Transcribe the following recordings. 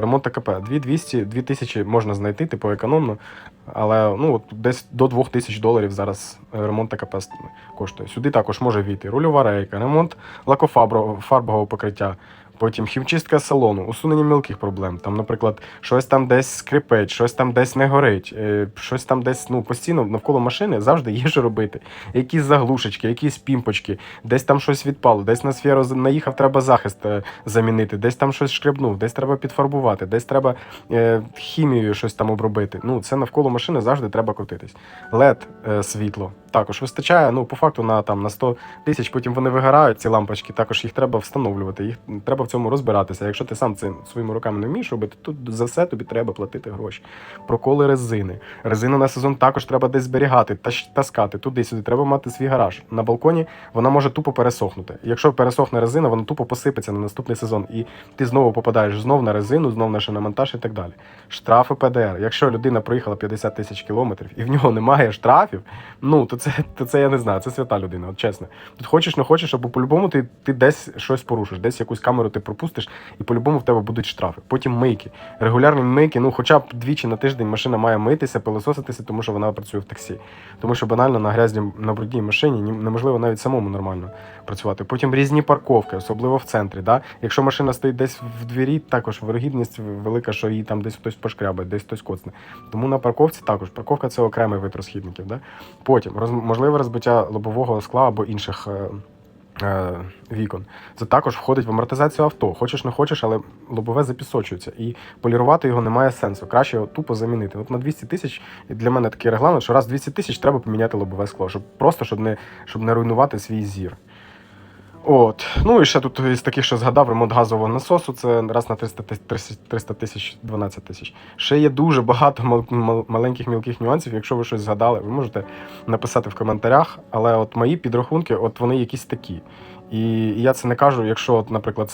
Ремонт АКП. 2200, 2000 можна знайти, типу економно, але ну от десь до 2000 доларів зараз е, ремонт АКП коштує. Сюди також може війти рульова рейка, ремонт лакофарбового покриття. Потім хімчистка салону, усунення мілких проблем. Там, наприклад, щось там десь скрипить, щось там десь не горить, е, щось там десь ну постійно навколо машини завжди є що робити. Якісь заглушечки, якісь пімпочки, десь там щось відпало, десь на сферу наїхав, треба захист е, замінити, десь там щось шкребнув, десь треба підфарбувати, десь треба е, хімією щось там обробити. Ну, це навколо машини завжди треба крутитись. е, світло також вистачає. Ну, по факту на там на 100 тисяч, потім вони вигорають, ці лампочки, також їх треба встановлювати, їх треба в цьому розбиратися. Якщо ти сам це своїми руками не вмієш робити, то за все тобі треба платити гроші. Проколи резини. Резину на сезон також треба десь зберігати, таскати туди-сюди. Треба мати свій гараж. На балконі вона може тупо пересохнути. Якщо пересохне резина, вона тупо посипеться на наступний сезон, і ти знову попадаєш знов на резину, знов на шиномонтаж і так далі. Штрафи ПДР. Якщо людина проїхала 50 тисяч кілометрів і в нього немає штрафів, ну то це, то це я не знаю, це свята людина, от чесно. Тут хочеш, не хочеш, або по-любому ти, ти десь щось порушиш, десь якусь камеру ти пропустиш, і по-любому в тебе будуть штрафи. Потім мийки. Регулярні мийки, ну хоча б двічі на тиждень машина має митися, пилососитися, тому що вона працює в таксі. Тому що банально на грязній на брудній машині неможливо навіть самому нормально працювати. Потім різні парковки, особливо в центрі. Да? Якщо машина стоїть десь в двірі, також вирогідність велика, що її там десь хтось пошкрябає, десь хтось коцне. Тому на парковці також парковка це окремий вид розхідників. Да? Потім можливе розбиття лобового скла або інших. е, е, Вікон. Це також входить в амортизацію авто. Хочеш не хочеш, але лобове запісочується. І полірувати його немає сенсу. Краще його тупо замінити. От на 200 тисяч для мене такий регламент, що раз 200 тисяч треба поміняти лобове скло, щоб просто щоб не, щоб не руйнувати свій зір. От. Ну і ще тут із таких, що згадав, ремонт газового насосу, це раз на 300 тисяч 300 тисяч 12 тисяч. Ще є дуже багато мал- мал- маленьких мілких нюансів. Якщо ви щось згадали, ви можете написати в коментарях. Але от мої підрахунки, от вони якісь такі. І я це не кажу, якщо, от, наприклад,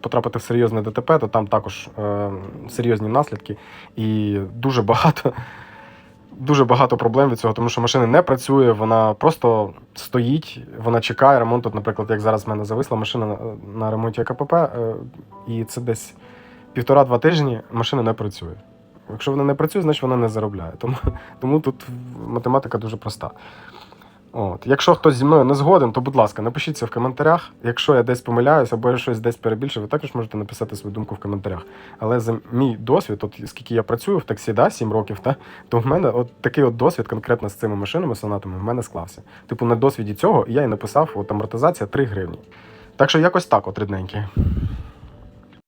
потрапити в серйозне ДТП, то там також е, серйозні наслідки і дуже багато. Дуже багато проблем від цього, тому що машина не працює, вона просто стоїть, вона чекає ремонту. От, наприклад, як зараз в мене зависла машина на, на ремонті КПП, е, і це десь півтора-два тижні машина не працює. Якщо вона не працює, значить вона не заробляє. Тому, тому тут математика дуже проста. От. Якщо хтось зі мною не згоден, то будь ласка, напишіть це в коментарях. Якщо я десь помиляюсь або я щось десь перебільшив, ви також можете написати свою думку в коментарях. Але за мій досвід, от скільки я працюю в таксі, да, 7 років, та, то в мене от такий от досвід конкретно з цими машинами, сонатами, в мене склався. Типу, на досвіді цього я і написав от амортизація 3 гривні. Так що якось так, от рідненькі.